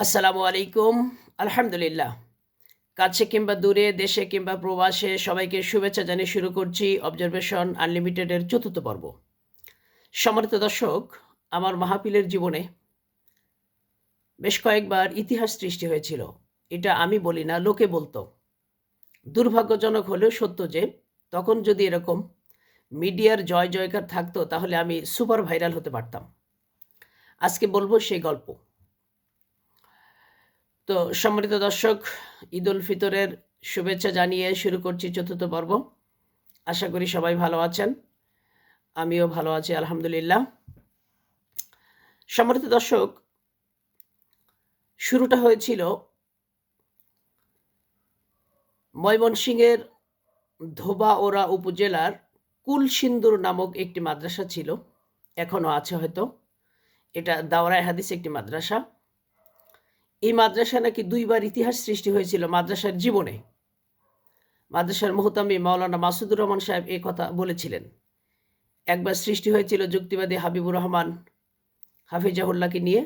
আসসালামু আলাইকুম। আলহামদুলিল্লাহ। কাছে কিংবা দূরে, দেশে কিংবা প্রবাসে সবাইকে শুভেচ্ছা জানিয়ে শুরু করছি অবজারভেশন আনলিমিটেডের চতুর্থ পর্ব। সম্মানিত দর্শক, আমার মাহাপিলের জীবনে বেশ কয়েকবার ইতিহাস সৃষ্টি হয়েছিল। এটা আমি বলি না, লোকে বলতো। দুর্ভাগ্যজনক হলেও সত্য যে, তখন যদি এরকম মিডিয়ার জয় জয়কার থাকতো, তাহলে আমি সুপার ভাইরাল হতে পারতাম। আজকে বলব সেই গল্প। তো সম্মানিত দর্শক, ঈদ উল ফিতরের শুভেচ্ছা জানিয়ে শুরু করছি চতুর্থ পর্ব। আশা করি সবাই ভালো আছেন। আমিও ভালো আছি, আলহামদুলিল্লাহ। সম্মানিত দর্শক, শুরুটা হয়েছিল ময়মনসিংহের ধোবা ওরা উপজেলার কুলসিন্দুর নামক একটি মাদ্রাসা ছিল। এখনও আছে হয়তো। এটা দাওরায় হাদিস একটি মাদ্রাসা। এই মাদ্রাসা নাকি দুইবার ইতিহাস সৃষ্টি হয়েছিল মাদ্রাসার জীবনে। মাদ্রাসার মোহতামি মাওলানা মাসুদুর রহমান সাহেব এই কথা বলেছিলেন। একবার সৃষ্টি হয়েছিল যুক্তিবাদী হাবিবুর রহমান হাফিজাহুল্লাহকে নিয়ে,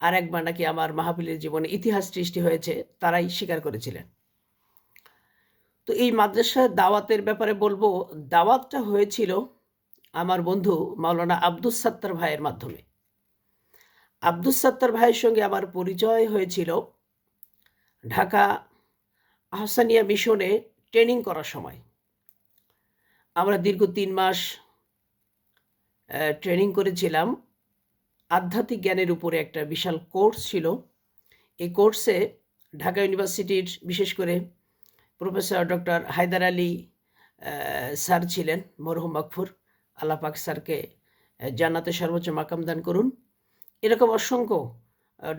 আর একবার নাকি আমার মাহফিলের জীবনে ইতিহাস সৃষ্টি হয়েছে তারাই স্বীকার করেছিলেন। তো এই মাদ্রাসার দাওয়াতের ব্যাপারে বলব, দাওয়াতটা হয়েছিল আমার বন্ধু মাওলানা আব্দুস সাত্তার ভাইয়ের মাধ্যমে। আব্দুস সাত্তার ভাইয়ের সঙ্গে আমার পরিচয় হয়েছিল ঢাকা আহসানিয়া মিশনে ট্রেনিং করার সময়। আমরা দীর্ঘ তিন মাস ট্রেনিং করেছিলাম। আধ্যাত্মিক জ্ঞানের উপরে একটা বিশাল কোর্স ছিল। এই কোর্সে ঢাকা ইউনিভার্সিটির বিশেষ করে professor doctor Haider Ali sir ছিলেন মরহুম আকফুর আল্লাহ পাক স্যারকে জান্নাতে সর্বোচ্চ মাকাম দান করুন। এরকম অসংখ্য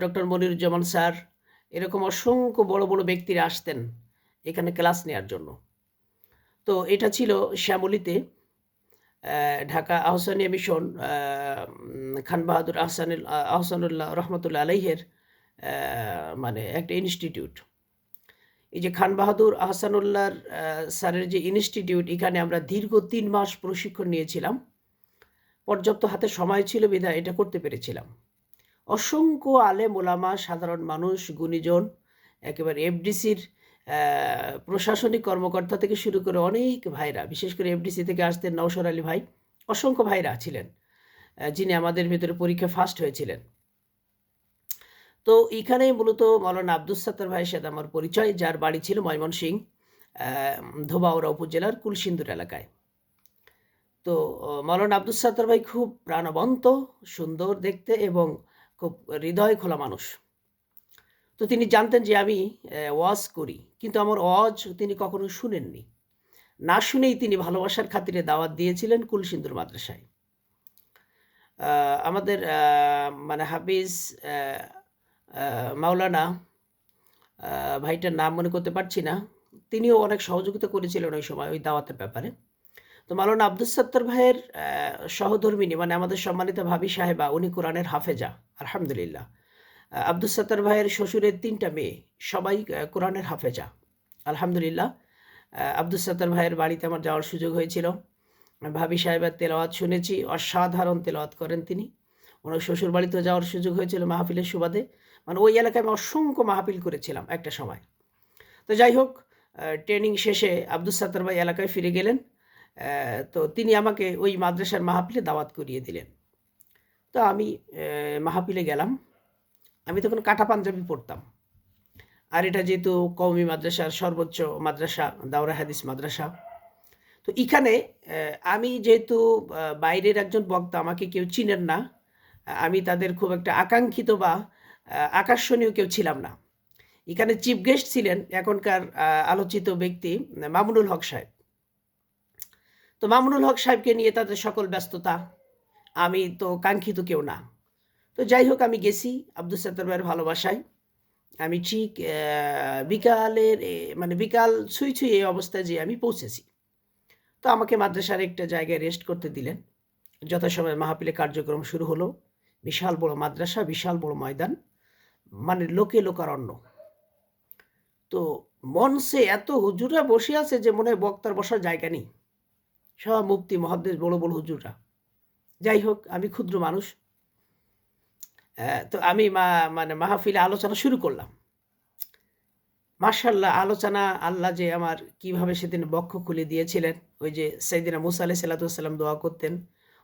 ডক্টর মনিরুজ্জামান স্যার, এরকম অসংখ্য বড় বড় ব্যক্তিরা আসতেন এখানে ক্লাস নেওয়ার জন্য। তো এটা ছিল শ্যামলিতে ঢাকা আহসানিয়া মিশন খান বাহাদুর আহসান আহসানুল্লাহ রহমতুল্লাহ আলাইহের মানে একটা ইনস্টিটিউট। এই যে খান বাহাদুর আহসানুল্লাহর স্যারের যে ইনস্টিটিউট, এখানে আমরা দীর্ঘ তিন মাস প্রশিক্ষণ নিয়েছিলাম। পর্যাপ্ত হাতে সময় ছিল বিধায় এটা করতে পেরেছিলাম। অসংখ্য আলে মোলামা সাধারণ মানুষ, গুণীজন, একেবারে এফডিসির প্রশাসনিক কর্মকর্তা থেকে শুরু করে অনেক ভাইরা, বিশেষ করে এফডিসি থেকে আসতেন নৌসর আলী ভাই, অসংখ্য ভাইরা ছিলেন যিনি আমাদের ভেতরে পরীক্ষা ফার্স্ট হয়েছিলেন। তো এখানে মূলত মৌলানা আব্দুল সাত্তার ভাইয়ের সাথে আমার পরিচয়, যার বাড়ি ছিল ময়মনসিং ধোবাউড়া উপজেলার কুলসিন্দুর এলাকায়। তো মৌলানা আব্দুল সাত্তার ভাই খুব প্রাণবন্ত, সুন্দর দেখতে এবং খুব হৃদয় খোলা মানুষ। তো তিনি জানতেন যে আমি ওয়াজ করি, কিন্তু আমার ওয়াজ তিনি কখনো শুনেননি। না শুনেই তিনি ভালোবাসার খাতিরে দাওয়াত দিয়েছিলেন কুলসিন্দুর মাদ্রাসায়। আমাদের মানে হাফিজ মাওলানা ভাইটার নাম মনে করতে পারছি না। তিনিও অনেক সহযোগিতা করেছিলেন ওই সময় ওই দাওয়াতের ব্যাপারে। তো মালানা আব্দুল সত্তর ভাইয়ের সহধর্মিনী মানে আমাদের সম্মানিত ভাবি সাহেবা, উনি কোরআনের হাফেজা, আলহামদুলিল্লাহ। আব্দুল সত্তর ভাইয়ের শ্বশুরের তিনটা মেয়ে, সবাই কোরআনের হাফেজা, আলহামদুলিল্লাহ। আব্দুল সত্তর ভাইয়ের বাড়িতে আমার যাওয়ার সুযোগ হয়েছিল। ভাবি সাহেবের তেলাওয়াত শুনেছি, অসাধারণ তেলাওয়াত করেন তিনি। ওনার শ্বশুর বাড়িতেও যাওয়ার সুযোগ হয়েছিল মাহফিলের সুবাদে। মানে ওই এলাকায় আমি অসংখ্য মাহফিল করেছিলাম একটা সময়। তো যাই হোক ট্রেনিং শেষে আব্দুল সত্তর ভাই এলাকায় ফিরে গেলেন। তো তিনি আমাকে ওই মাদ্রাসার মাহাপিলে দাওয়াত করিয়ে দিলেন। তো আমি মাহাপিলে গেলাম। আমি তখন কাটা পাঞ্জাবি পড়তাম আর এটা যেহেতু কৌমি মাদ্রাসার সর্বোচ্চ মাদ্রাসা, দাওরা হাদিস মাদ্রাসা। তো এখানে আমি যেহেতু বাইরের একজন বক্তা, আমাকে কেউ চিনেন না, আমি তাদের খুব একটা আকাঙ্ক্ষিত বা আকর্ষণীয় কেউ ছিলাম না। এখানে চিফ গেস্ট ছিলেন এখনকার আলোচিত ব্যক্তি মামুনুল হক সাহেব। তো মামুনুল হক সাহেবকে নিয়ে তাদের সকল ব্যস্ততা। আমি তো কাঙ্ক্ষিত কেউ না। তো যাই হোক, আমি গেছি আব্দুল সত্তর ভাইয়ের ভালোবাসায়। আমি ঠিক বিকালের মানে বিকাল ছুঁই ছুঁই এই অবস্থায় যে আমি পৌঁছেছি। তো আমাকে মাদ্রাসার একটা জায়গায় রেস্ট করতে দিলেন। যথাসময় মাহাপিলে কার্যক্রম শুরু হলো। বিশাল বড় মাদ্রাসা, বিশাল বড় ময়দান মানে লোকে লোকারণ্য। তো মনসে এত হুজুরা বসে আছে যে মনে হয় বক্তার বসার জায়গা নেই। সব মুক্তি মহাদেশ বড় বড় হুজুরা যাই হোক আমি ক্ষুদ্র মানুষ হ্যাঁ, তো আমি মা মানে মাহফিলে আলোচনা শুরু করলাম। মাশাআল্লাহ আলোচনা আল্লাহ যে আমার কীভাবে সেদিন বক্ষ খুলে দিয়েছিলেন। ওই যে সাইয়েদিনা মুসা সালাতু ওয়াসসালাম দোয়া করতেন।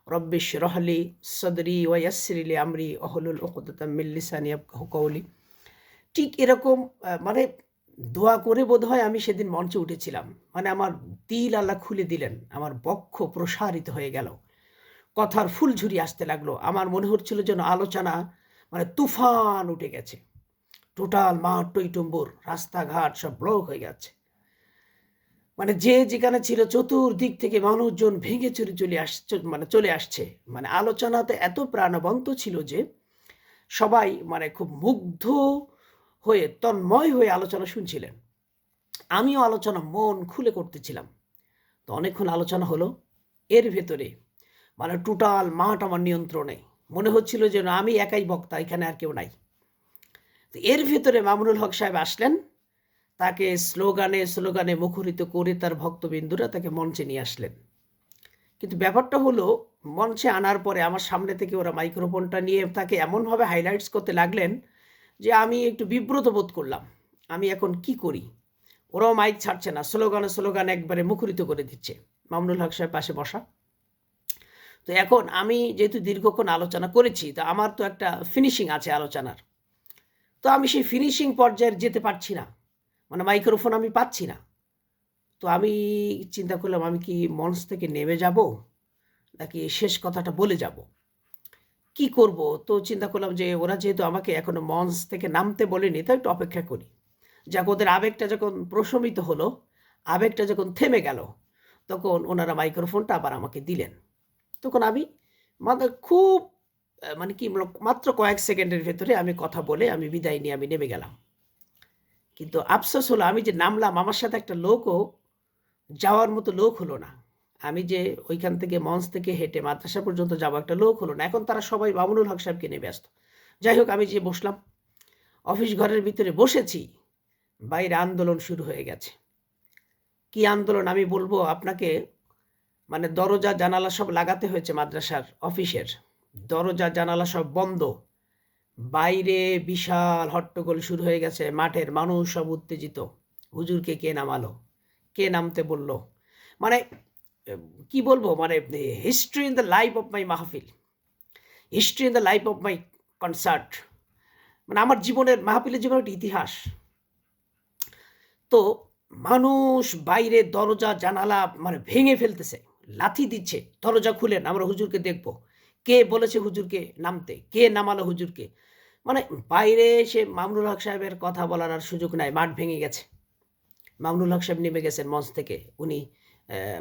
রব্বিশ রহলি সদরি ওয়া ইয়াসসির আমরি অহলুল উকদাতাম মিন লিসানি ঠিক এরকম মানে দোয়া করে বোধহয় আমি সেদিন মঞ্চে উঠেছিলাম। মানে আমার দিল আল্লাহ খুলে দিলেন। আমার বক্ষ প্রসারিত হয়ে গেল। কথার ফুলঝুরি আসতে লাগল। আমার মনে হচ্ছিল যেন আলোচনা মানে তুফান উঠে গেছে। টোটাল মাঠ টইটুম্বুর, রাস্তাঘাট সব ব্লক হয়ে গেছে। মানে যে যেখানে ছিল চতুর্দিক থেকে মানুষজন ভেঙে চুরি চলে আস মানে চলে আসছে। মানে আলোচনাতে এত প্রাণবন্ত ছিল যে সবাই মানে খুব মুগ্ধ হয়ে তন্ময় হয়ে আলোচনা শুনছিলেন। আমিও আলোচনা মন খুলে করতেছিলাম। তো অনেকক্ষণ আলোচনা হলো। এর ভেতরে মানে টোটাল মাঠ আমার নিয়ন্ত্রণে। মনে হচ্ছিল যেন আমি একাই বক্তা, এখানে আর কেউ নাই। তো এর ভেতরে মামুনুল হক সাহেব আসলেন। তাকে স্লোগানে, স্লোগানে মুখরিত করে তার ভক্তবিন্দুরা তাকে মঞ্চে নিয়ে আসলেন। কিন্তু ব্যাপারটা হলো মঞ্চে আনার পরে আমার সামনে থেকে ওরা মাইক্রোফোনটা নিয়ে তাকে এমনভাবে হাইলাইটস করতে লাগলেন যে আমি একটু বিব্রত বোধ করলাম। আমি এখন কি করি? ওরাও মাইক ছাড়ছে না। স্লোগানে, স্লোগান একবারে মুখরিত করে দিচ্ছে। মামুনুল হক সাহেব পাশে বসা। তো এখন আমি যেহেতু দীর্ঘক্ষণ আলোচনা করেছি, তো আমার তো একটা ফিনিশিং আছে আলোচনার। তো আমি সেই ফিনিশিং পর্যায়ে যেতে পারছি না। মানে মাইক্রোফোন আমি পাচ্ছি না। তো আমি চিন্তা করলাম আমি কি মঞ্চ থেকে নেমে যাব? নাকি শেষ কথাটা বলে যাব? কি করব? তো চিন্তা করলাম যে ওরা যেহেতু আমাকে এখনও মঞ্চ থেকে নামতে বলেনি, তো একটু অপেক্ষা করি। যাক ওদের আবেগটা যখন প্রশমিত হলো, আবেগটা যখন থেমে গেল, তখন ওনারা মাইক্রোফোনটা আবার আমাকে দিলেন। তখন আমি মানে খুব মানে কি মাত্র কয়েক সেকেন্ডের ভেতরে আমি কথা বলে আমি বিদায় নিয়ে আমি নেমে গেলাম। কিন্তু আফসোস হলো আমি যে নামলাম আমার সাথে একটা লোকও যাওয়ার মতো লোক হলো না। আমি যে ওইখান থেকে মঞ্চ থেকে হেঁটে মাদ্রাসা পর্যন্ত যাব একটা লোক হলো না। এখন তারা সবাই মামুনুল হক সাহেবকে নিয়ে ব্যস্ত। যাই হোক, আমি যেয়ে বসলাম। অফিস ঘরের ভিতরে বসেছি। বাইরে আন্দোলন শুরু হয়ে গেছে। কি আন্দোলন আমি বলব আপনাকে মানে দরজা, জানালা সব লাগাতে হয়েছে মাদ্রাসার অফিসের। দরজা, জানালা সব বন্ধ। বাইরে বিশাল হট্টগোল শুরু হয়ে গেছে। মাঠের মানুষ সব উত্তেজিত। হুজুরকে কে নামালো? কে নামতে বলল? মানে কি বলব মানে history in the life of my মাহফিল। History in the life of my concert. মানে আমার জীবনের মাহফিলের জীবনের একটা ইতিহাস। তো, মানুষ বাইরে দরজা, জানালা মানে ভেঙে ফেলতেছে। লাথি দিচ্ছে। দরজা খুলেন আমরা হুজুরকে দেখব। কে বলেছে হুজুরকে নামতে? কে নামালো হুজুরকে? মানে বাইরে এসে মামুনুল হক সাহেবের কথা বলার আর সুযোগ নাই। মাঠ ভেঙে গেছে। মামুনুল হক সাহেব নেমে গেছেন মঞ্চ থেকে। উনি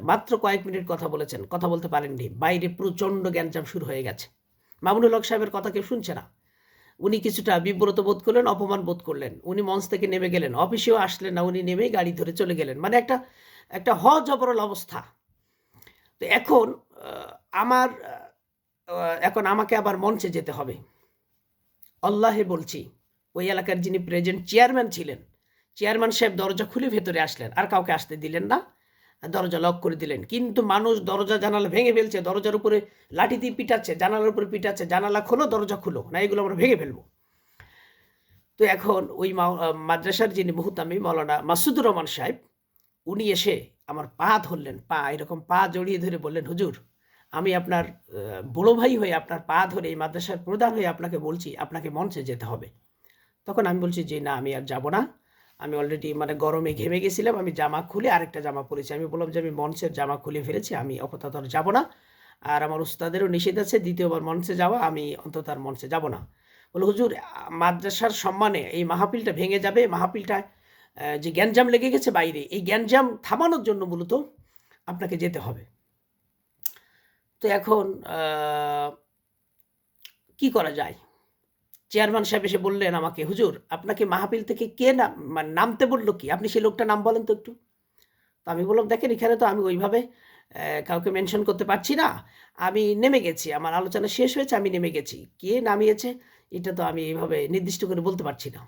মাত্র কয়েক মিনিট কথা বলেছেন। কথা বলতে পারেননি। বাইরে প্রচণ্ড গ্যাঞ্জাম শুরু হয়ে গেছে। মামুনুল হক সাহেবের কথা কেউ শুনছে না। উনি কিছুটা বিব্রত বোধ করলেন, অপমান বোধ করলেন। উনি মঞ্চ থেকে নেমে গেলেন। অফিসেও আসলেন না। উনি নেমেই গাড়ি ধরে চলে গেলেন। মানে একটা একটা হ-জবরল অবস্থা। তো এখন আমার এখন আমাকে আবার মঞ্চে যেতে হবে। অল্লাহে বলছি, ওই এলাকার যিনি প্রেজেন্ট চেয়ারম্যান ছিলেন, চেয়ারম্যান সাহেব দরজা খুলে ভেতরে আসলেন। আর কাউকে আসতে দিলেন না। দরজা লক করে দিলেন। কিন্তু মানুষ দরজা জানালা ভেঙে ফেলছে। দরজার উপরে লাঠি দিয়ে পিটাচ্ছে, জানালার উপরে পিটাচ্ছে। জানালা খোলো, দরজা খুলো। না এগুলো আমরা ভেঙে ফেলব। তো এখন ওই মাদ্রাসার যিনি মুহতামি মৌলানা মাসুদুর রহমান সাহেব, উনি এসে আমার পা ধরলেন। পা এরকম পা জড়িয়ে ধরে বললেন, "হুজুর, আমি আপনার বড় ভাই হয়ে আপনার পা ধরে এই মাদ্রাসার প্রধান হয়ে আপনাকে বলছি, আপনাকে মঞ্চে যেতে হবে।" তখন আমি বলছি যে, "না, আমি আর যাব না। আমি অলরেডি মানে গরমে ঘেমে গেছিলাম। আমি জামা খুলে আরেকটা জামা পরেছি।" আমি বললাম যে, "আমি মঞ্চের জামা খুলে ফেলেছি। আমি আপাতত আর যাব না। আর আমার উস্তাদেরও নিষেধ আছে দ্বিতীয়বার মঞ্চে যাওয়া। আমি অন্তত আর মঞ্চে যাব না।" বলল, "হুজুর, মাদ্রাসার সম্মানে এই মাহফিলটা ভেঙে যাবে। মাহফিলটায় যে গ্যাঞ্জাম লেগে গেছে বাইরে, এই গ্যাঞ্জাম থামানোর জন্য মূলত আপনাকে যেতে হবে।" তো এখন কি করা যায়? চেয়ারম্যান সাহেব এসে বললেন আমাকে, "হুজুর, আপনাকে মাহফিল থেকে কে মানে নামতে বলল কি? আপনি সেই লোকটা নাম বলেন তো একটু।" তো আমি বললাম, "দেখেন এখানে তো আমি ওইভাবে কাউকে মেনশন করতে পারছি না। আমি নেমে গেছি। আমার আলোচনা শেষ হয়েছে, আমি নেমে গেছি। কে নামিয়েছে এটা তো আমি এভাবে নির্দিষ্ট করে বলতে পারছি না।"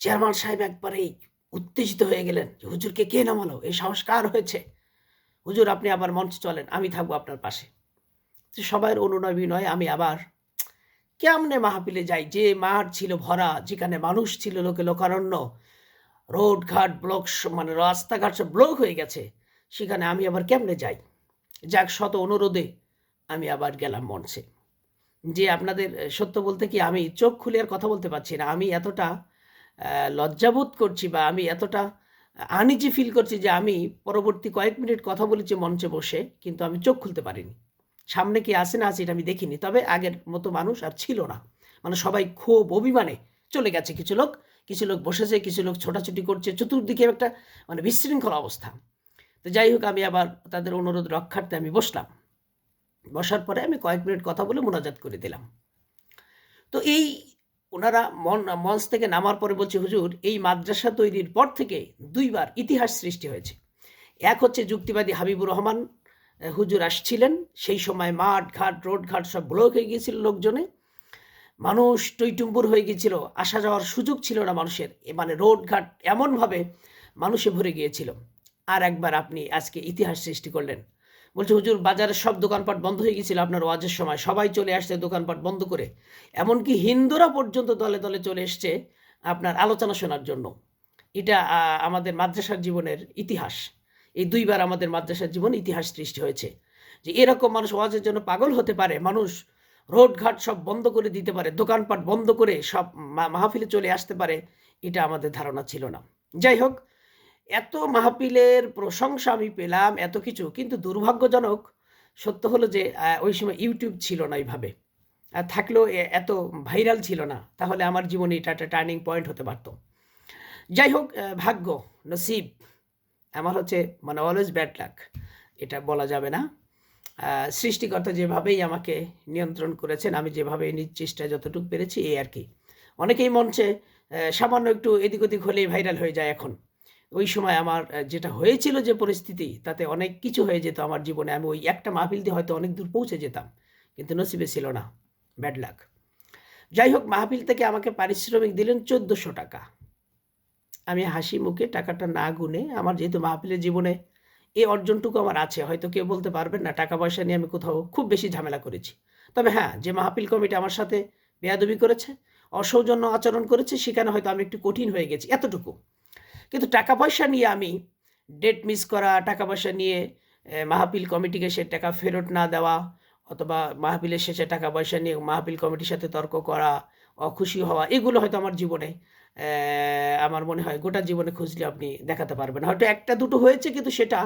চেয়ারম্যান সাহেব একবারেই উত্তেজিত হয়ে গেলেন যে, "হুজুরকে কে নামালো? এই সংস্কার হয়েছে? হুজুর আপনি আবার মঞ্চে চলেন। আমি থাকব আপনার পাশে।" তো সবার অনুনয় বিনয় আমি আবার কেমনে মাহফিলে যাই? যে মাঠ ছিল ভরা, যেখানে মানুষ ছিল লোকে লোকারণ্য। রোড ঘাট ব্লক মানে রাস্তাঘাট সব ব্লক হয়ে গেছে। সেখানে আমি আবার কেমনে যাই? যাক, শত অনুরোধে আমি আবার গেলাম মঞ্চে। যে আপনাদের সত্য বলতে কি, আমি চোখ খুলে আর কথা বলতে পারছি না। আমি এতটা লজ্জাবোধ করছি বা আমি এতটা আনিজি ফিল করছি যে আমি পরবর্তী কয়েক মিনিট কথা বলেছি মঞ্চে বসে, কিন্তু আমি চোখ খুলতে পারিনি। সামনে কি আসে না আছে এটা আমি দেখিনি। তবে আগের মতো মানুষ আর ছিল না। মানে সবাই ক্ষোভ অভিমানে চলে গেছে। কিছু লোক কিছু লোক বসেছে, কিছু লোক ছোটাছুটি করছে। চতুর্দিকে একটা মানে বিশৃঙ্খল অবস্থা। তো যাই হোক, আমি আবার তাদের অনুরোধ রক্ষার্থে আমি বসলাম। বসার পরে আমি কয়েক মিনিট কথা বলে মোনাজাত করে দিলাম। তো এই ওনারা মন, মঞ্চ থেকে নামার পরে বলছে, হুজুর, এই মাদ্রাসা তৈরির পর থেকে দুইবার ইতিহাস সৃষ্টি হয়েছে। এক হচ্ছে যুক্তিবাদী হাবিবুর রহমান হুজুর আসছিলেন। সেই সময় মাঠ ঘাট, রোড ঘাট সব ব্লক হয়ে গিয়েছিল লোকজনে। মানুষ টইটুম্বুর হয়ে গিয়েছিল। আসা যাওয়ার সুযোগ ছিল না মানুষের। মানে রোড ঘাট এমনভাবে মানুষে ভরে গিয়েছিল। আর একবার আপনি আজকে ইতিহাস সৃষ্টি করলেন। বলছে, হুজুর, বাজারের সব দোকানপাট বন্ধ হয়ে গিয়েছিল আপনার ওয়াজের সময়। সবাই চলে আসছে দোকানপাট বন্ধ করে। এমনকি হিন্দুরা পর্যন্ত দলে দলে চলে এসছে আপনার আলোচনা শোনার জন্য। এটা আমাদের মাদ্রাসার জীবনের ইতিহাস। এই দুইবার আমাদের মাদ্রাসার জীবন ইতিহাস সৃষ্টি হয়েছে। যে এরকম মানুষ ওয়াজের জন্য পাগল হতে পারে, মানুষ রোড ঘাট সব বন্ধ করে দিতে পারে, দোকানপাট বন্ধ করে সব মাহফিলে চলে আসতে পারে, এটা আমাদের ধারণা ছিল না। যাই হোক, এত মাহফিলের প্রশংসা আমি পেলাম, এত কিছু, কিন্তু দুর্ভাগ্যজনক সত্য হলো যে ওই সময় ইউটিউব ছিল না এইভাবে। আর থাকলেও এত ভাইরাল ছিল না, তাহলে আমার জীবনে এটা একটা টার্নিং পয়েন্ট হতে পারতো। যাই হোক ভাগ্য, নসিব আমার হচ্ছে মানে অলওয়েজ ব্যাড লাক এটা বলা যাবে না। সৃষ্টিকর্তা যেভাবেই আমাকে নিয়ন্ত্রণ করেছেন, আমি যেভাবে নিজ চেষ্টায় যতটুকু পেরেছি, এই আর কি। অনেকেই মঞ্চে সামান্য একটু এদিক ওদিক হলেই ভাইরাল হয়ে যায় এখন। ওই সময় আমার যেটা হয়েছিল যে পরিস্থিতি, তাতে অনেক কিছু হয়ে যেত আমার জীবনে। আমি ওই একটা মাহফিল দিয়ে হয়তো অনেক দূর পৌঁছে যেতাম, কিন্তু নসিবে ছিল না। ব্যাড লাক যাই হোক, মাহফিল থেকে আমাকে পারিশ্রমিক দিলেন চোদ্দোশো টাকা। আমি হাসি মুখে টাকাটা না গুনে আমার যেহেতু মাহফিলের জীবনে এই অর্জনটুকু আমার আছে, হয়তো কেউ বলতে পারবেন না টাকা পয়সা নিয়ে আমি কোথাও খুব বেশি ঝামেলা করেছি। তবে হ্যাঁ যে মাহফিল কমিটি আমার সাথে বেয়াদবি করেছে, অসৌজন্য আচরণ করেছে, সেখানে হয়তো আমি একটু কঠিন হয়ে গেছি, এতটুকু। কিন্তু টাকা পয়সা নিয়ে আমি ডেট মিস করা টাকা পয়সা নিয়ে মাহফিল কমিটিকে সে টাকা ফেরত না দেওয়া, অথবা মাহফিলের শেষে টাকা পয়সা নিয়ে মাহফিল কমিটির সাথে তর্ক করা, অখুশি হওয়া, এগুলো হয়তো আমার জীবনে আমার মনে হয় গোটা জীবনে খুঁজলে আপনি দেখাতে পারবেন। হয়তো একটা দুটো হয়েছে, কিন্তু সেটা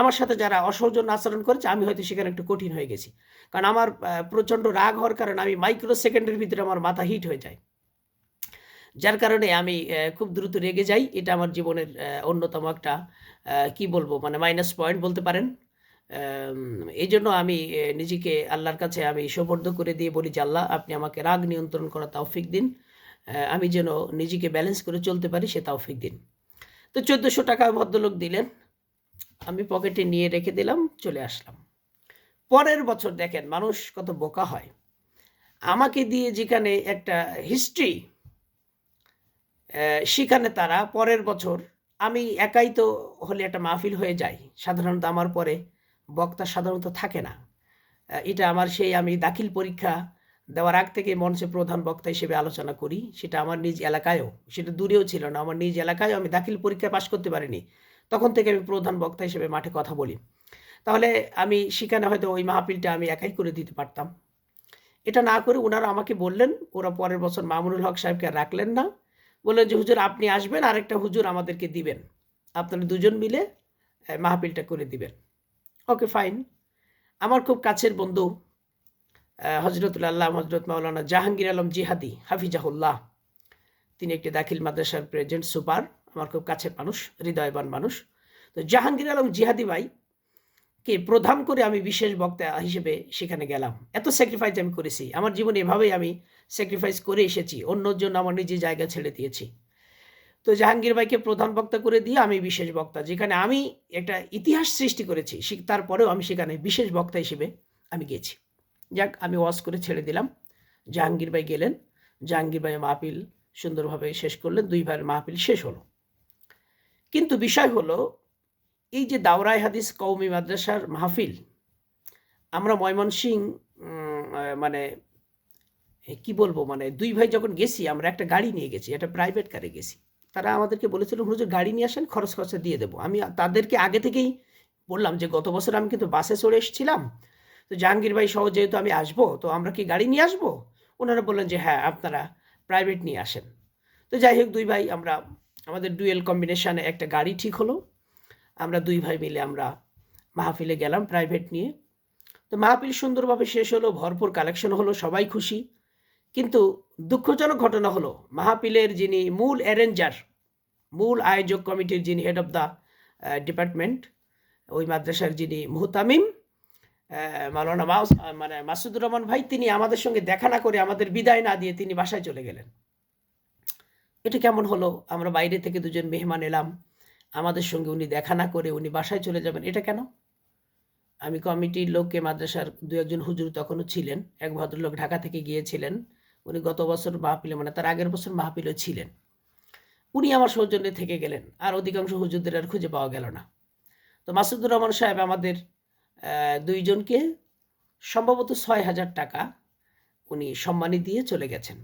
আমার সাথে যারা অসৌজন্য আচরণ করেছে, আমি হয়তো সেখানে একটু কঠিন হয়ে গেছি। কারণ আমার প্রচণ্ড রাগ হওয়ার কারণে আমি মাইক্রো সেকেন্ডের ভিতরে আমার মাথা হিট হয়ে যায়। যার কারণে আমি খুব দ্রুত রেগে যাই। এটা আমার জীবনের অন্যতম একটা কি বলব মানে মাইনাস পয়েন্ট বলতে পারেন। এই জন্য আমি নিজেকে আল্লাহর কাছে আমি সোপর্দ করে দিয়ে বলি যে, আল্লাহ, আপনি আমাকে রাগ নিয়ন্ত্রণ করার তৌফিক দিন। আমি যেন নিজেকে ব্যালেন্স করে চলতে পারি, সে তৌফিক দিন। তো চোদ্দোশো টাকা ভদ্রলোক দিলেন। আমি পকেটে নিয়ে রেখে দিলাম, চলে আসলাম। পরের বছর দেখেন, মানুষ কত বোকা হয়। আমাকে দিয়ে যেখানে একটা হিস্ট্রি সেখানে তারা পরের বছর আমি একাই তো হলে একটা মাহফিল হয়ে যাই। সাধারণত আমার পরে বক্তা সাধারণত থাকে না। এটা আমার সেই আমি দাখিল পরীক্ষা দেওয়ার আগ থেকে মঞ্চে প্রধান বক্তা হিসেবে আলোচনা করি। সেটা আমার নিজ এলাকায়ও, সেটা দূরেও ছিল না, আমার নিজ এলাকায়ও আমি দাখিল পরীক্ষায় পাশ করতে পারিনি। তখন থেকে আমি প্রধান বক্তা হিসেবে মাঠে কথা বলি। তাহলে আমি সেখানে হয়তো ওই মাহফিলটা আমি একাই করে দিতে পারতাম। এটা না করে ওনারা আমাকে বললেন, ওরা পরের বছর মামুনুল হক সাহেবকে রাখলেন না। বললেন যে, হুজুর, আপনি আসবেন, আরেকটা হুজুর আমাদেরকে দিবেন। আপনারা দুজন মিলে মাহফিলটা করে দিবেন। Okay, fine. আমার খুব কাছের বন্ধু হজরতুল আল্লাহ হজরত মাওলানা জাহাঙ্গীর আলম জিহাদি, হাফিজাহুল্লাহ। তিনি একটি দাখিল মাদ্রাসার প্রেজেন্ট সুপার, আমার খুব কাছের মানুষ, হৃদয়বান মানুষ। তো জাহাঙ্গীর আলম জিহাদি ভাই কে প্রধান করে আমি বিশেষ বক্তা হিসেবে সেখানে গেলাম। এত স্যাক্রিফাইস আমি করেছি। আমার জীবনে এভাবেই আমি স্যাক্রিফাইস করে এসেছি। অন্যর জন্য আমার নিজে জায়গা ছেড়ে দিয়েছি। তো জাহাঙ্গীর ভাইকে প্রধান বক্তা করে দিয়ে আমি বিশেষ বক্তা, যেখানে আমি একটা ইতিহাস সৃষ্টি করেছি তারপরেও আমি সেখানে বিশেষ বক্তা হিসেবে আমি গেছি। যাক, আমি ওয়াজ করে ছেড়ে দিলাম। জাহাঙ্গীর ভাই গেলেন। জাহাঙ্গীর ভাই মাহফিল সুন্দরভাবে শেষ করলেন। দুই ভাইয়ের মাহফিল শেষ হলো। কিন্তু বিষয় হলো, এই যে দাওরাই হাদিস কৌমি মাদ্রাসার মাহফিল, আমরা ময়মনসিং মানে কি বলব মানে দুই ভাই যখন গেছি, আমরা একটা গাড়ি নিয়ে গেছি, একটা প্রাইভেট কারে গেছি। তারা আমাদেরকে বলেছিল, হুজুর, গাড়ি নিয়ে আসেন, খরচ খরচা দিয়ে দেবো। আমি তাদেরকে আগে থেকেই বললাম যে, গত বছর আমি কিন্তু বাসে চড়ে এসেছিলাম তো জাহাঙ্গীর ভাই সহ যেহেতু আমি আসব, তো আমরা কি গাড়ি নিয়ে আসব? ওনারা বললেন যে হ্যাঁ আপনারা প্রাইভেট নিয়ে আসেন। তো যাই হোক, দুই ভাই, আমরা আমাদের ডুয়েল কম্বিনেশনে একটা গাড়ি ঠিক হলো। আমরা দুই ভাই মিলে আমরা মাহফিলে গেলাম প্রাইভেট নিয়ে। তো মাহফিল সুন্দরভাবে শেষ হলো, ভরপুর কালেকশন হলো, সবাই খুশি। কিন্তু দুঃখজনক ঘটনা হলো, মাহফিলের যিনি মূল অ্যারেঞ্জার মূল আয়োজক কমিটির যিনি হেড অফ দ্য ডিপার্টমেন্ট ওই মাদ্রাসার যিনি মুহতামিম মাওলানা মাউস মানে মাসুদুর রহমান ভাই, তিনি আমাদের সঙ্গে দেখা না করে আমাদের বিদায় না দিয়ে তিনি বাসায় চলে গেলেন। এটা কেমন হলো? আমরা বাইরে থেকে দুজন মেহমান এলাম। আমাদের সঙ্গে উনি দেখা না করে উনি বাসায় চলে যাবেন, এটা কেন? আমি কমিটির লোককে মাদ্রাসার দু একজন হুজুর তখনও ছিলেন, এক ভদ্রলোক ঢাকা থেকে গিয়েছিলেন। উনি গত বছর মাহফিলে মানে তার আগের বছর মাহফিলে ছিলেন। উনি আমার সৌজন্যে থেকে গেলেন, আর অধিকাংশ হুজুরদের আর খুঁজে পাওয়া গেল না। তো মাসুদুর রহমান সাহেব আমাদের দুইজনকে সম্ভবত ছয় হাজার টাকা উনি সম্মানী দিয়ে চলে গেছেন।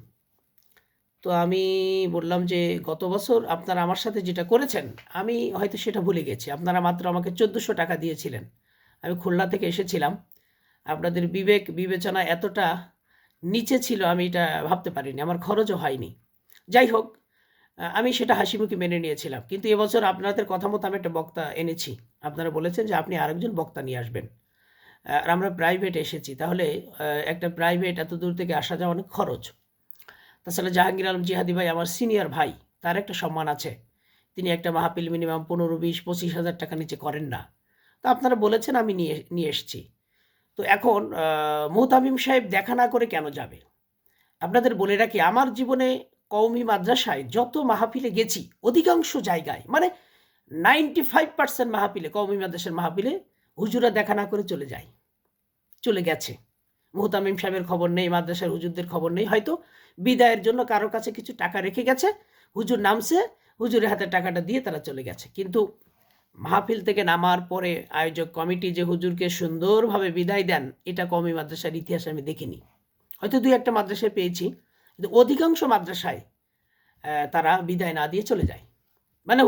তো আমি বললাম যে, গত বছর আপনারা আমার সাথে যেটা করেছেন, আমি হয়তো সেটা ভুলে গেছি। আপনারা মাত্র আমাকে চোদ্দোশো টাকা দিয়েছিলেন। আমি খুলনা থেকে এসেছিলাম। আপনাদের বিবেক, বিবেচনা এতটা নিচে ছিল, আমি এটা ভাবতে পারিনি। আমার খরচও হয়নি। যাই হোক আমি সেটা হাসি মুখে মেনে নিয়েছিলাম। কিন্তু এবছর আপনাদের কথা মতো আমি একটা বক্তা এনেছি। আপনারা বলেছেন যে আপনি আরেকজন বক্তা নিয়ে আসবেন। আর আমরা প্রাইভেট এসেছি। তাহলে একটা প্রাইভেট এত দূর থেকে আসা যাওয়া অনেক খরচ। তাছাড়া জাহাঙ্গীর আলম জিহাদি ভাই আমার সিনিয়র ভাই, তার একটা সম্মান আছে। তিনি একটা মাহফিল মিনিমাম পনেরো, বিশ, পঁচিশ হাজার টাকা নিচে করেন না। তো আপনারা বলেছেন আমি নিয়ে নিয়ে এসেছি। তো এখন মোহতামিম সাহেব দেখা না করে কেন যাবে? আপনাদের বলে রাখি, আমার জীবনে কওমি মাদ্রাসায় যত মাহফিলে গেছি, অধিকাংশ জায়গায় মানে নাইনটি ফাইভ পার্সেন্ট মাহফিলে, কওমি মাদ্রাসার মাহফিলে হুজুরা দেখা না করে চলে যায়, চলে গেছে। মুহতামিম সাহেবের খবর নেই, মাদ্রাসার হুজুরদের খবর নেই, হয়তো বিদায়ের জন্য কারও কাছে কিছু টাকা রেখে গেছে, হুজুর নামছে, হুজুরের হাতে টাকাটা দিয়ে তারা চলে গেছে। কিন্তু মাহফিল থেকে নামার পরে আয়োজক কমিটি যে হুজুরকে সুন্দরভাবে বিদায় দেন, এটা কমি মাদ্রাসার ইতিহাসে আমি দেখিনি। হয়তো দুই একটা মাদ্রাসায় পেয়েছি কিন্তু অধিকাংশ মাদ্রাসায় তারা বিদায় না দিয়ে চলে যায়। মানে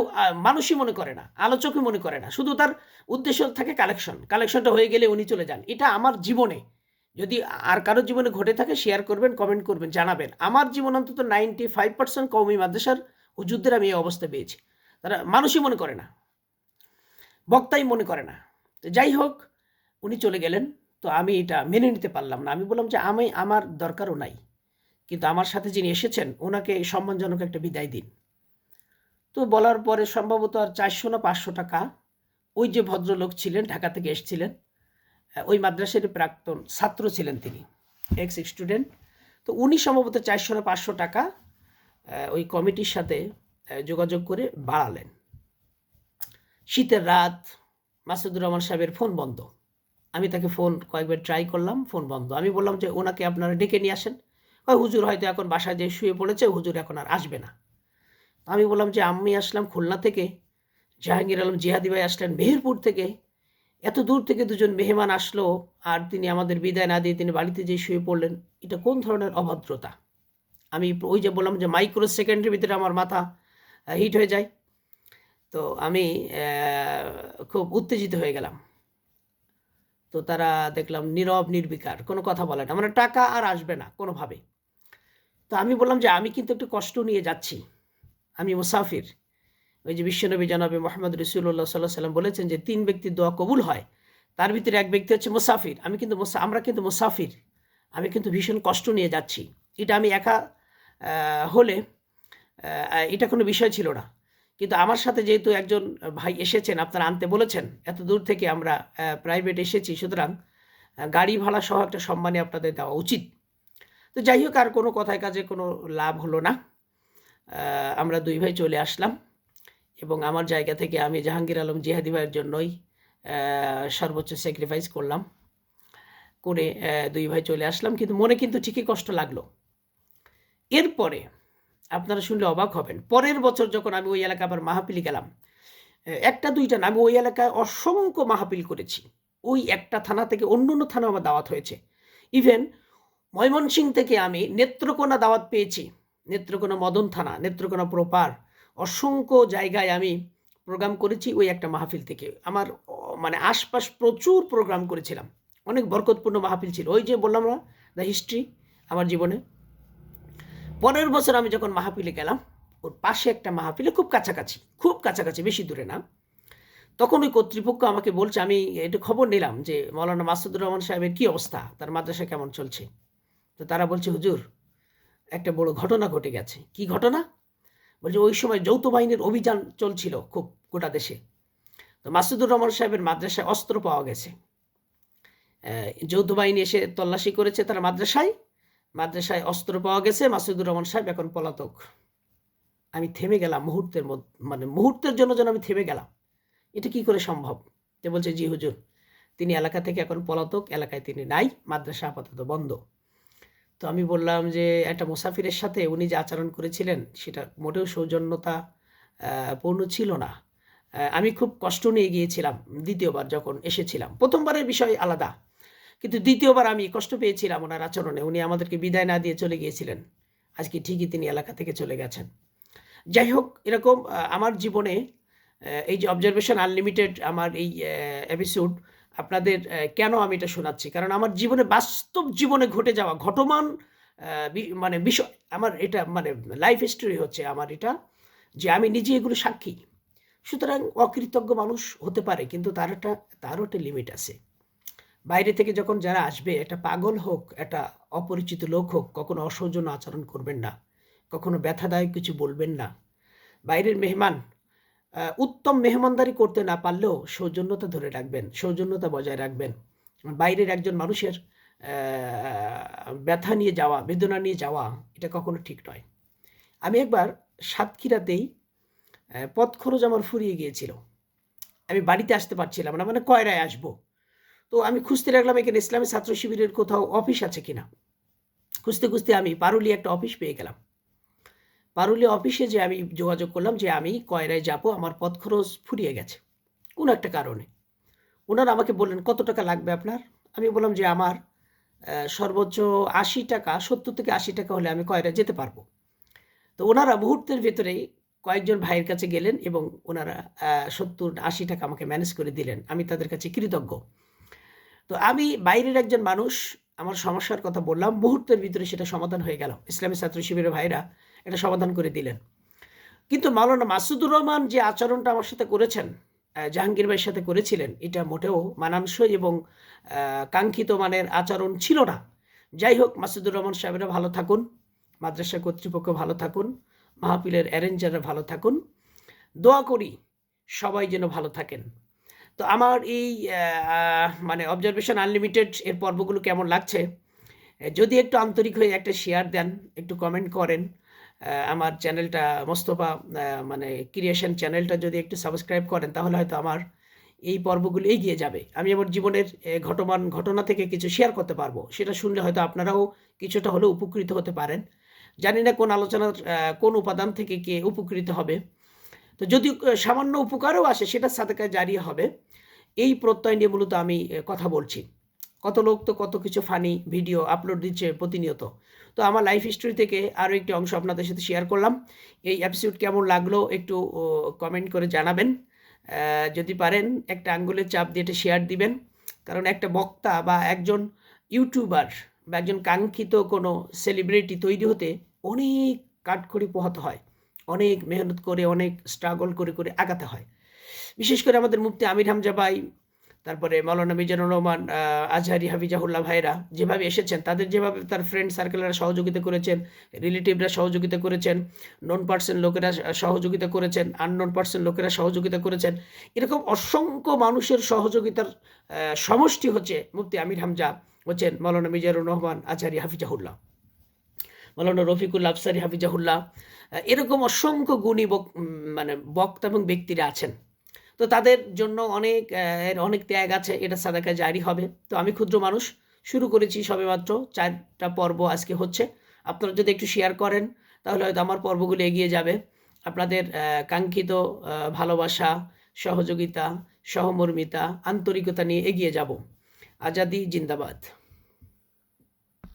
মানুষই মনে করে না, আলোচকই মনে করে না। শুধু তার উদ্দেশ্য থাকে কালেকশন। কালেকশনটা হয়ে গেলে উনি চলে যান। এটা আমার জীবনে। যদি আর কারও জীবনে ঘটে থাকে শেয়ার করবেন কমেন্ট করবেন, জানাবেন। আমার জীবন অন্তত নাইনটি ফাইভ পার্সেন্ট কৌমি মাদ্রাসার হুজুরদের আমি এই অবস্থা পেয়েছি। তারা মানুষই মনে করে না। বক্তাই মনে করে না। তো যাই হোক, উনি চলে গেলেন। তো আমি এটা মেনে নিতে পারলাম না। আমি বললাম যে আমি, আমার দরকারও নাই। কিন্তু আমার সাথে যিনি এসেছেন, ওনাকে সম্মানজনক একটা বিদায় দিন। তো বলার পরে সম্ভবত আর চারশো না পাঁচশো টাকা ওই যে ভদ্রলোক ছিলেন, ঢাকা থেকে এসেছিলেন, ওই মাদ্রাসের প্রাক্তন ছাত্র ছিলেন তিনি এক্স স্টুডেন্ট তো উনি সম্ভবত চারশো না পাঁচশো টাকা ওই কমিটির সাথে যোগাযোগ করে বাড়ালেন। শীতের রাত, মাসুদুর রহমান সাহেবের ফোন বন্ধ। আমি তাকে ফোন কয়েকবার ট্রাই করলাম, ফোন বন্ধ। আমি বললাম যে, ওনাকে আপনারা ডেকে নিয়ে আসেন। হুজুর হয়তো এখন বাসায় যে শুয়ে পড়েছে, হুজুর এখন আর আসবে না। আমি বললাম যে, আমি আসলাম খুলনা থেকে, জাহাঙ্গীর আলম জিহাদি ভাই আসলেন মেহেরপুর থেকে। এত দূর থেকে দুজন মেহমান আসলো আর তিনি আমাদের বিদায় না দিয়ে তিনি বাড়িতে যেয়ে শুয়ে পড়লেন। এটা কোন ধরনের অভদ্রতা? আমি ওই যে বললাম যে মাইক্রো সেকেন্ডের ভিতরে আমার মাথা হিট হয়ে যায়। তো আমি খুব উত্তেজিত হয়ে গেলাম। তো তারা দেখলাম নীরব, নির্বিকার, কোনো কথা বলে না। মানে টাকা আর আসবে না কোনোভাবে। তো আমি বললাম যে আমি কিন্তু একটু কষ্ট নিয়ে যাচ্ছি। আমি মুসাফির। ওই যে বিশ্বনবী জনাবে মোহাম্মদ রসুল্লাহ সাল্লাহ সাল্লাম বলেছেন যে তিন ব্যক্তির দোয়া কবুল হয়, তার ভিতরে এক ব্যক্তি হচ্ছে মুসাফির। আমি কিন্তু আমরা কিন্তু মুসাফির। আমি কিন্তু ভীষণ কষ্ট নিয়ে যাচ্ছি। এটা আমি একা হলে এটা কোনো বিষয় ছিল না। কিন্তু আমার সাথে যেহেতু একজন ভাই এসেছেন, আপনারা আনতে বলেছেন, এত দূর থেকে আমরা প্রাইভেট এসেছি, সুতরাং গাড়ি ভাড়া সহ একটা সম্মানে আপনাদের দেওয়া উচিত। তো যাই হোক আর কোনো কথায় কাজে কোনো লাভ হলো না। আমরা দুই ভাই চলে আসলাম এবং আমার জায়গা থেকে আমি জাহাঙ্গীর আলম জিহাদি ভাইয়ের জন্যই সর্বোচ্চ স্যাক্রিফাইস করলাম। করে দুই ভাই চলে আসলাম। কিন্তু মনে কিন্তু ঠিকই কষ্ট লাগল। এরপরে আপনারা শুনলে অবাক হবেন, পরের বছর যখন আমি ওই এলাকা আবার মাহাপিলি গেলাম একটা দুইটা না, আমি ওই এলাকায় অসংখ্য মাহাপিল করেছি। ওই একটা থানা থেকে অন্য অন্য থানা আমার দাওয়াত হয়েছে। ইভেন ময়মনসিং থেকে আমি নেত্রকোনা দাওয়াত পেয়েছি। নেত্রকোনা মদন থানা, নেত্রকোনা প্রপার। অসংখ্য জায়গায় আমি প্রোগ্রাম করেছি ওই একটা মাহফিল থেকে। আমার মানে আশপাশ প্রচুর প্রোগ্রাম করেছিলাম। অনেক বরকতপূর্ণ মাহফিল ছিল। ওই যে বললাম না দ্য হিস্ট্রি আমার জীবনে। পরের বছর আমি যখন মাহফিলে গেলাম, ওর পাশে একটা মাহফিলে খুব কাছাকাছি খুব কাছাকাছি, বেশি দূরে না। তখন ওই কর্তৃপক্ষ আমাকে বলছে, আমি একটু খবর নিলাম যে মৌলানা মাসুদুর রহমান সাহেবের কী অবস্থা? তার মাদ্রাসা কেমন চলছে? তো তারা বলছে, হুজুর, একটা বড় ঘটনা ঘটে গেছে। কি ঘটনা? বলছে, ওই সময় যৌথ বাহিনীর অভিযান চলছিল খুব গোটা দেশে। তো মাসুদুর রহমান সাহেবের মাদ্রাসায় অস্ত্র পাওয়া গেছে। যৌথ বাহিনী এসে তল্লাশি করেছে তারা মাদ্রাসায়। মাদ্রাসায় অস্ত্র পাওয়া গেছে, মাসুদুর রহমান সাহেব এখন পলাতক। আমি থেমে গেলাম মুহূর্তের মানে মুহূর্তের জন্য যেন আমি থেমে গেলাম। এটা কি করে সম্ভব? তে বলছে, জি হুজুর, তিনি এলাকা থেকে এখন পলাতক, এলাকায় তিনি নাই, মাদ্রাসা আপাতত বন্ধ। তো আমি বললাম যে, একটা মুসাফিরের সাথে উনি যে আচরণ করেছিলেন, সেটা মোটেও সৌজন্যতা পূর্ণ ছিল না। আমি খুব কষ্ট নিয়ে গিয়েছিলাম দ্বিতীয়বার যখন এসেছিলাম। প্রথমবারের বিষয় আলাদা। কিন্তু দ্বিতীয়বার আমি কষ্ট পেয়েছিলাম ওনার আচরণে। উনি আমাদেরকে বিদায় না দিয়ে চলে গিয়েছিলেন। আজকে ঠিকই তিনি এলাকা থেকে চলে গেছেন। যাই হোক, এরকম আমার জীবনে এই যে অবজারভেশন আনলিমিটেড আমার এই এপিসোড আপনাদের কেন আমি এটা শোনাচ্ছি? কারণ আমার জীবনে, বাস্তব জীবনে ঘটে যাওয়া ঘটমান মানে বিষয়, আমার এটা মানে লাইফ হিস্টোরি হচ্ছে আমার এটা, যে আমি নিজে এগুলো সাক্ষী। সুতরাং অকৃতজ্ঞ মানুষ হতে পারে, কিন্তু তার একটা, তারও একটা লিমিট আছে। বাইরে থেকে যখন যারা আসবে, একটা পাগল হোক, একটা অপরিচিত লোক হোক, কখনো অসৌজন্য আচরণ করবেন না, কখনো ব্যথাদায়ক কিছু বলবেন না। বাইরের মেহমান উত্তম মেহমানদারি করতে না পারলেও সৌজন্যতা ধরে রাখবেন, সৌজন্যতা বজায় রাখবেন। বাইরের একজন মানুষের ব্যথা নিয়ে যাওয়া, বেদনা নিয়ে যাওয়া, এটা কখনো ঠিক নয়। আমি একবার সাতক্ষীরাতেই পথ খরচ আমার ফুরিয়ে গিয়েছিল। আমি বাড়িতে আসতে পারছিলাম না মানে কয়রায় আসব। তো আমি খুঁজতে লাগলাম এখানে ইসলামী ছাত্র শিবিরের কোথাও অফিস আছে কিনা। খুঁজতে খুঁজতে আমি পারুলি একটা অফিস পেয়ে গেলাম। পারুলি অফিসে যে আমি যোগাযোগ করলাম যে আমি কয়রায় যাব, আমার পথ খরচ ফুরিয়ে গেছে। কোনো একটা কারণে। ওনারা আমাকে বললেন, কত টাকা লাগবে আপনার? আমি বললাম যে, আমার সর্বোচ্চ আশি টাকা, সত্তর থেকে আশি টাকা হলে আমি কয়রা যেতে পারব। তো ওনারা মুহূর্তের ভেতরেই কয়েকজন ভাইয়ের কাছে গেলেন এবং ওনারা সত্তর, আশি টাকা আমাকে ম্যানেজ করে দিলেন। আমি তাদের কাছে কৃতজ্ঞ। তো আমি বাইরের একজন মানুষ, আমার সমস্যার কথা বললাম, মুহূর্তের ভিতরে সেটা সমাধান হয়ে গেল। ইসলামী ছাত্র শিবিরের ভাইরা এটা সমাধান করে দিলেন। কিন্তু মাওলানা মাসুদুর রহমান যে আচরণটা আমার সাথে করেছেন জাহাঙ্গীর ভাইয়ের সাথে করেছিলেন, এটা মোটেও মানানসই এবং কাঙ্ক্ষিত মানের আচরণ ছিল না। যাই হোক, মাসুদুর রহমান সাহেবরা ভালো থাকুন, মাদ্রাসা কর্তৃপক্ষ ভালো থাকুন, মাহফিলের অ্যারেঞ্জাররা ভালো থাকুন। দোয়া করি সবাই যেন ভালো থাকেন। তো আমার এই মানে অবজারভেশন আনলিমিটেড এর পর্বগুলো কেমন লাগছে? যদি একটু আন্তরিক হয়ে একটা শেয়ার দেন, একটু কমেন্ট করেন আমার চ্যানেলটা মোস্তফা মানে ক্রিয়েশন চ্যানেলটা যদি একটু সাবস্ক্রাইব করেন, তাহলে হয়তো আমার এই পর্বগুলো এগিয়ে যাবে। আমি আমার জীবনের ঘটমান, ঘটনা থেকে কিছু শেয়ার করতে পারব। সেটা শুনলে হয়তো আপনারাও কিছুটা হলেও উপকৃত হতে পারেন। জানি না কোন আলোচনার কোন উপাদান থেকে কে উপকৃত হবে। তো যদি সামান্য উপকারও আসে, সেটা সাদাকায় জারি হবে। এই প্রত্যয় নিয়ে মূলত আমি কথা বলছি। কত লোক তো কত কিছু ফানি ভিডিও আপলোড দিচ্ছে প্রতিনিয়ত। তো আমার লাইফ হিস্টোরি থেকে আরও একটি অংশ আপনাদের সাথে শেয়ার করলাম। এই এপিসোড কেমন লাগল একটু কমেন্ট করে জানাবেন। যদি পারেন একটা আঙ্গুলের চাপ দিয়ে এটা শেয়ার দিবেন। কারণ একটা বক্তা বা একজন ইউটিউবার বা একজন কাঙ্ক্ষিত কোনো সেলিব্রিটি তৈরি হতে অনেক কাঠখড়ি পোহাতে হয়। অনেক মেহনত করে, অনেক স্ট্রাগল করে করে আগাতে হয়। বিশেষ করে আমাদের মুফতি আমির হামজা ভাই তারপরে মৌলানা মিজানুর রহমান আজহারি হাফিজাহুল্লাহ ভাইরা যেভাবে এসেছেন, তাদের যেভাবে তার ফ্রেন্ড সার্কেলরা সহযোগিতা করেছেন রিলেটিভরা সহযোগিতা করেছেন নন পার্সেন্ট লোকেরা সহযোগিতা করেছেন আননন পার্সেন্ট লোকেরা সহযোগিতা করেছেন, এরকম অসংখ্য মানুষের সহযোগিতার সমষ্টি হচ্ছে মুফতি আমির হামজা হচ্ছেন মৌলানা মিজানুর রহমান, আজহারি হাফিজাহুল্লাহ। মৌলানা রফিকুল আফসারি হাফিজাহুল্লাহ এরকম অসংখ্য গুণী মানে বক্তা এবং ব্যক্তিরা আছেন। তো তাদের জন্য অনেক অনেক ত্যাগ আছে, এটা সাদাকা জারি হবে। তো আমি ক্ষুদ্র মানুষ, শুরু করেছি সবেমাত্র, চারটা পর্ব আজকে হচ্ছে। আপনারা যদি একটু শেয়ার করেন, তাহলে হয়তো আমার পর্বগুলো এগিয়ে যাবে। আপনাদের কাঙ্ক্ষিত ভালোবাসা, সহযোগিতা, সহমর্মিতা, আন্তরিকতা নিয়ে এগিয়ে যাব। আজাদি জিন্দাবাদ।